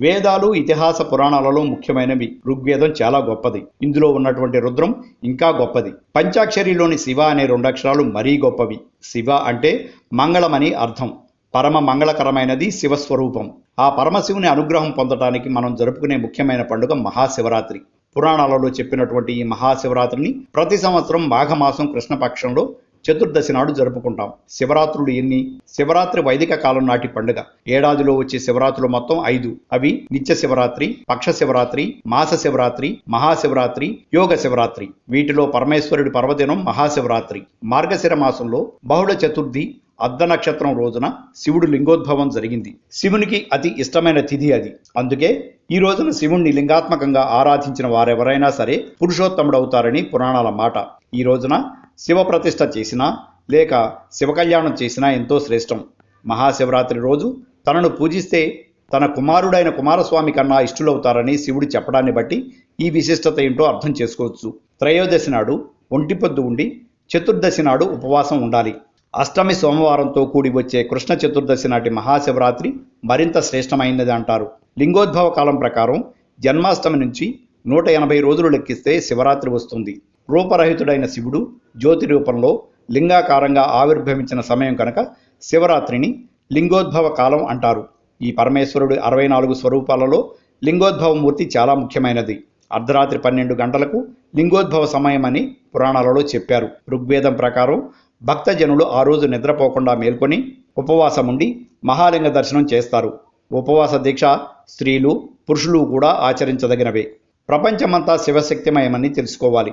వేదాలు ఇతిహాస పురాణాలలో ముఖ్యమైనవి. ఋగ్వేదం చాలా గొప్పది. ఇందులో ఉన్నటువంటి రుద్రం ఇంకా గొప్పది. పంచాక్షరిలోని శివ అనే రెండు అక్షరాలు మరీ గొప్పవి. శివ అంటే మంగళమని అర్థం. పరమ మంగళకరమైనది శివస్వరూపం. ఆ పరమశివుని అనుగ్రహం పొందటానికి మనం జరుపుకునే ముఖ్యమైన పండుగ మహాశివరాత్రి. పురాణాలలో చెప్పినటువంటి ఈ మహాశివరాత్రిని ప్రతి సంవత్సరం మాఘమాసం కృష్ణపక్షంలో చతుర్దశి నాడు జరుపుకుంటాం. శివరాత్రులు ఎన్ని? శివరాత్రి వైదిక కాలం నాటి పండుగ. ఏడాదిలో వచ్చే శివరాత్రులు మొత్తం ఐదు. అవి నిత్య శివరాత్రి పక్ష శివరాత్రి మాస శివరాత్రి మహాశివరాత్రి యోగ శివరాత్రి. వీటిలో పరమేశ్వరుడి పర్వదినం మహాశివరాత్రి. మార్గశిర మాసంలో బహుళ చతుర్థి అర్ధ నక్షత్రం రోజున శివుడు లింగోద్భవం జరిగింది. శివునికి అతి ఇష్టమైన తిథి అది. అందుకే ఈ రోజున శివుణ్ణి లింగాత్మకంగా ఆరాధించిన వారెవరైనా సరే పురుషోత్తముడవుతారని పురాణాల మాట. ఈ రోజున శివ ప్రతిష్ట చేసినా లేక శివ కళ్యాణం చేసినా ఎంతో శ్రేష్టం. మహాశివరాత్రి రోజు తనను పూజిస్తే తన కుమారుడైన కుమారస్వామి కన్నా ఇష్టులవుతారని శివుడు చెప్పడాన్ని బట్టి ఈ విశిష్టత ఏంటో అర్థం చేసుకోవచ్చు. త్రయోదశి నాడు ఒంటిపొద్దు ఉండి చతుర్దశి నాడు ఉపవాసం ఉండాలి. అష్టమి సోమవారంతో కూడి వచ్చే కృష్ణ చతుర్దశి నాటి మహాశివరాత్రి మరింత శ్రేష్టమైనది అంటారు. లింగోద్భవ కాలం ప్రకారం జన్మాష్టమి నుంచి నూట ఎనభై రోజులు లెక్కిస్తే శివరాత్రి వస్తుంది. రూపరహితుడైన శివుడు జ్యోతి రూపంలో లింగాకారంగా ఆవిర్భవించిన సమయం కనుక శివరాత్రిని లింగోద్భవ కాలం అంటారు. ఈ పరమేశ్వరుడు అరవై నాలుగు స్వరూపాలలో లింగోద్భవ మూర్తి చాలా ముఖ్యమైనది. అర్ధరాత్రి పన్నెండు గంటలకు లింగోద్భవ సమయం అని పురాణాలలో చెప్పారు. ఋగ్వేదం ప్రకారం భక్తజనులు ఆ రోజు నిద్రపోకుండా మేల్కొని ఉపవాసం ఉండి మహాలింగ దర్శనం చేస్తారు. ఉపవాస దీక్ష స్త్రీలు పురుషులు కూడా ఆచరించదగినవే. ప్రపంచమంతా శివశక్తిమయమని తెలుసుకోవాలి.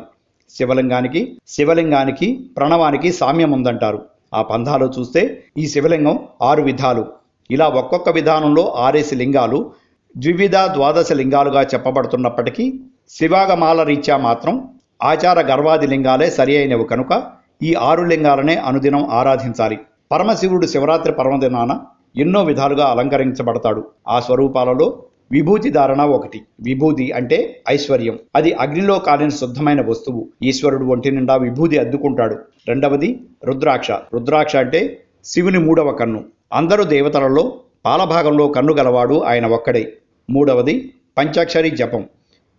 శివలింగానికి శివలింగానికి ప్రణవానికి సామ్యం ఉందంటారు. ఆ పంధాలు చూస్తే ఈ శివలింగం ఆరు విధాలు. ఇలా ఒక్కొక్క విధానంలో ఆరేసి లింగాలు ద్వివిధ ద్వాదశ లింగాలుగా చెప్పబడుతున్నప్పటికీ శివాగమాల రీత్యా మాత్రం ఆచార గర్వాది లింగాలే సరి అయినవి కనుక ఈ ఆరు లింగాలనే అనుదినం ఆరాధించాలి. పరమశివుడు శివరాత్రి పర్వదినాన ఎన్నో విధాలుగా అలంకరించబడతాడు. ఆ స్వరూపాలలో విభూతి ధారణ ఒకటి. విభూతి అంటే ఐశ్వర్యం. అది అగ్నిలో కాలిన శుద్ధమైన వస్తువు. ఈశ్వరుడు ఒంటి నిండా విభూతి అద్దుకుంటాడు. రెండవది రుద్రాక్ష. రుద్రాక్ష అంటే శివుని మూడవ కన్ను. అందరు దేవతలలో పాలభాగంలో కన్ను గలవాడు ఆయన ఒక్కడే. మూడవది పంచాక్షరి జపం.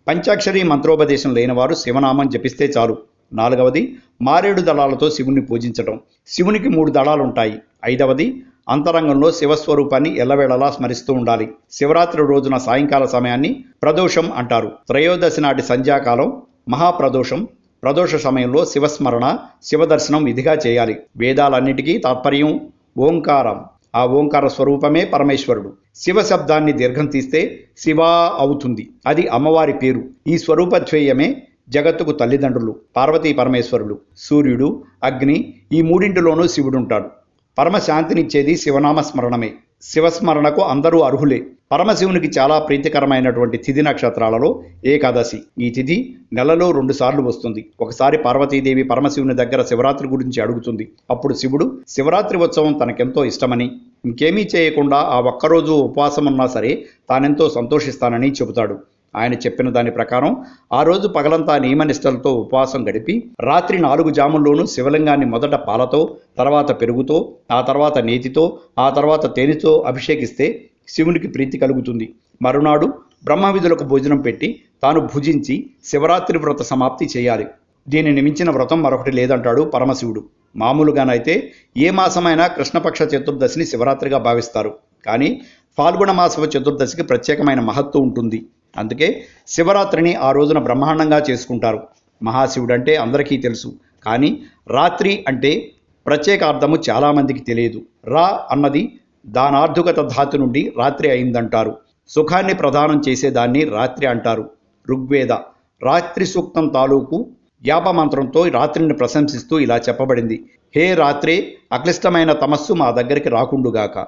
పంచాక్షరి మంత్రోపదేశం లేనివారు శివనామం జపిస్తే చాలు. నాలుగవది మారేడు దళాలతో శివుని పూజించటం. శివునికి మూడు దళాలు ఉంటాయి ఐదవది అంతరంగంలో శివస్వరూపాన్ని ఎల్లవేళలా స్మరిస్తూ ఉండాలి. శివరాత్రి రోజున సాయంకాల సమయాన్ని ప్రదోషం అంటారు. త్రయోదశి నాటి సంధ్యాకాలం మహాప్రదోషం. ప్రదోష సమయంలో శివస్మరణ శివదర్శనం విధిగా చేయాలి. వేదాలన్నిటికీ తాత్పర్యం ఓంకారం. ఆ ఓంకార స్వరూపమే పరమేశ్వరుడు. శివ శబ్దాన్ని దీర్ఘం తీస్తే శివా అవుతుంది. అది అమ్మవారి పేరు. ఈ స్వరూపద్వేయమే జగత్తుకు తల్లిదండ్రులు పార్వతీ పరమేశ్వరులు సూర్యుడు అగ్ని ఈ మూడింటిలోనూ శివుడుంటాడు. పరమశాంతినిచ్చేది శివనామ స్మరణమే శివస్మరణకు అందరూ అర్హులే. పరమశివునికి చాలా ప్రీతికరమైనటువంటి తిథి నక్షత్రాలలో ఏకాదశి. ఈ తిథి నెలలో రెండుసార్లు వస్తుంది. ఒకసారి పార్వతీదేవి పరమశివుని దగ్గర శివరాత్రి గురించి అడుగుతుంది. అప్పుడు శివుడు శివరాత్రి ఉత్సవం తనకెంతో ఇష్టమని. ఇంకేమీ చేయకుండా ఆ ఒక్కరోజు ఉపవాసం ఉన్నా సరే తానెంతో సంతోషిస్తానని చెబుతాడు. ఆయన చెప్పిన దాని ప్రకారం ఆ రోజు పగలంతా నియమనిష్టలతో ఉపవాసం గడిపి రాత్రి నాలుగు జాముల్లోనూ శివలింగాన్ని మొదట పాలతో తర్వాత పెరుగుతో ఆ తర్వాత నేతితో ఆ తర్వాత తేనెతో అభిషేకిస్తే శివునికి ప్రీతి కలుగుతుంది. మరునాడు బ్రహ్మవిధులకు భోజనం పెట్టి తాను భుజించి శివరాత్రి వ్రత సమాప్తి చేయాలి. దీనిని మించిన వ్రతం మరొకటి లేదంటాడు పరమశివుడు. మామూలుగానైతే ఏ మాసమైనా కృష్ణపక్ష చతుర్దశిని శివరాత్రిగా భావిస్తారు. కానీ ఫాల్గుణ మాసవ చతుర్దశికి ప్రత్యేకమైన మహత్వం ఉంటుంది. అందుకే శివరాత్రిని ఆ రోజున బ్రహ్మాండంగా చేసుకుంటారు. మహాశివుడు అంటే అందరికీ తెలుసు. కానీ రాత్రి అంటే ప్రత్యేక అర్థము చాలామందికి తెలియదు. రా అన్నది దానార్థుగత ధాతు నుండి రాత్రి అయిందంటారు. సుఖాన్ని ప్రదానం చేసేదాన్ని రాత్రి అంటారు. ఋగ్వేద రాత్రి సూక్తం తాలూకు యాపమంత్రంతో రాత్రిని ప్రశంసిస్తూ ఇలా చెప్పబడింది. హే రాత్రే అక్లిష్టమైన తమస్సు మా దగ్గరికి రాకుండుగాక.